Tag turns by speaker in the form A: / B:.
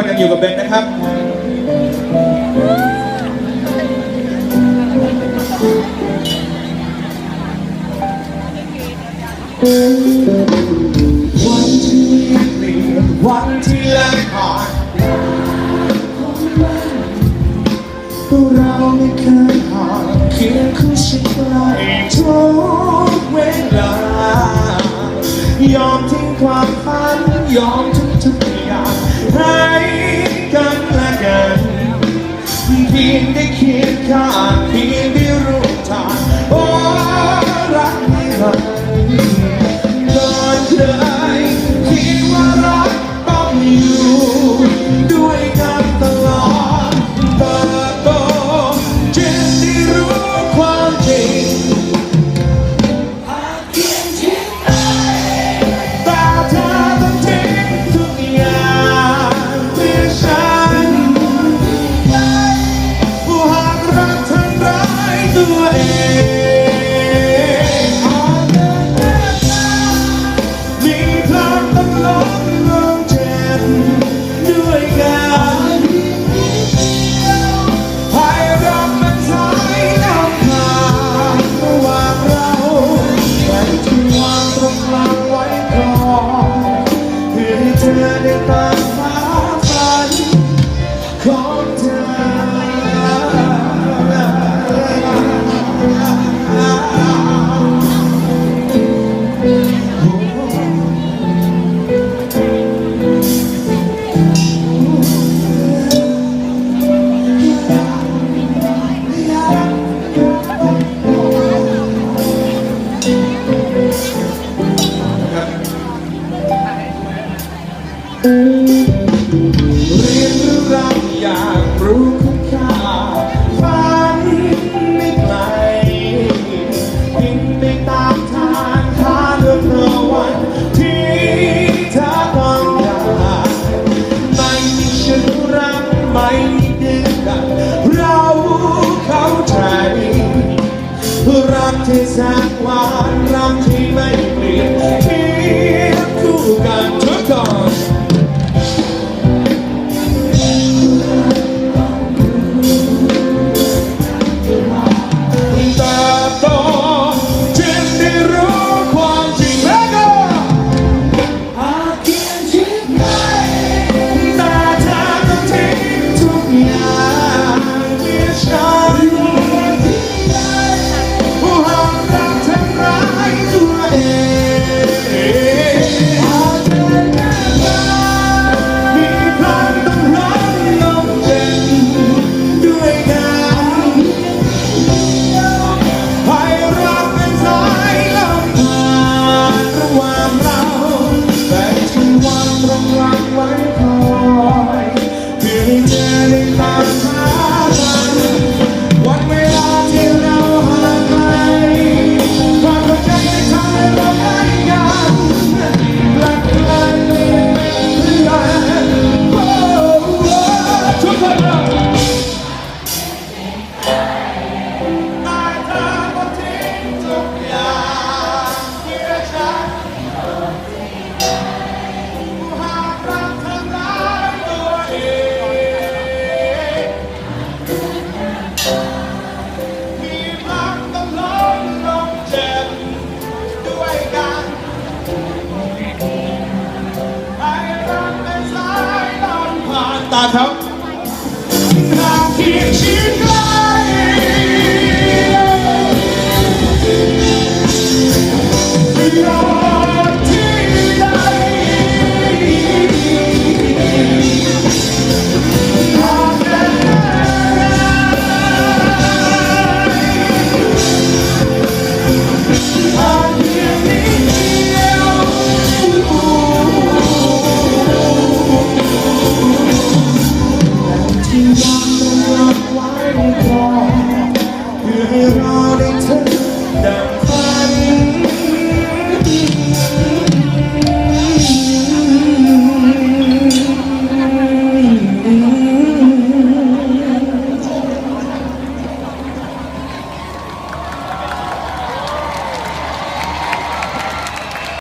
A: คนยังอยู่กับเบนนะครับวันที่หนึ่งวันที่ละอ่อนตัวเราไม่เคยห่างเคียงคู่ชิดใกล้ทุกเวลายอมทิ้งความฝันยอมทุกทุกอย่าง ทีมได้คิดข้าดทีมได้รู้ทางโอ้รักนิรันร์นอนเคยคิดว่ารักต้องอยู่ ด้วยกันตลอดเติบโตจึงได้รู้ความจริงหากเพียงเช่นไรแต่เธอ ตรงเรา ที่แสนหวานรักที่ไม่เปลี่ยนเพียงคู่กัน 大乔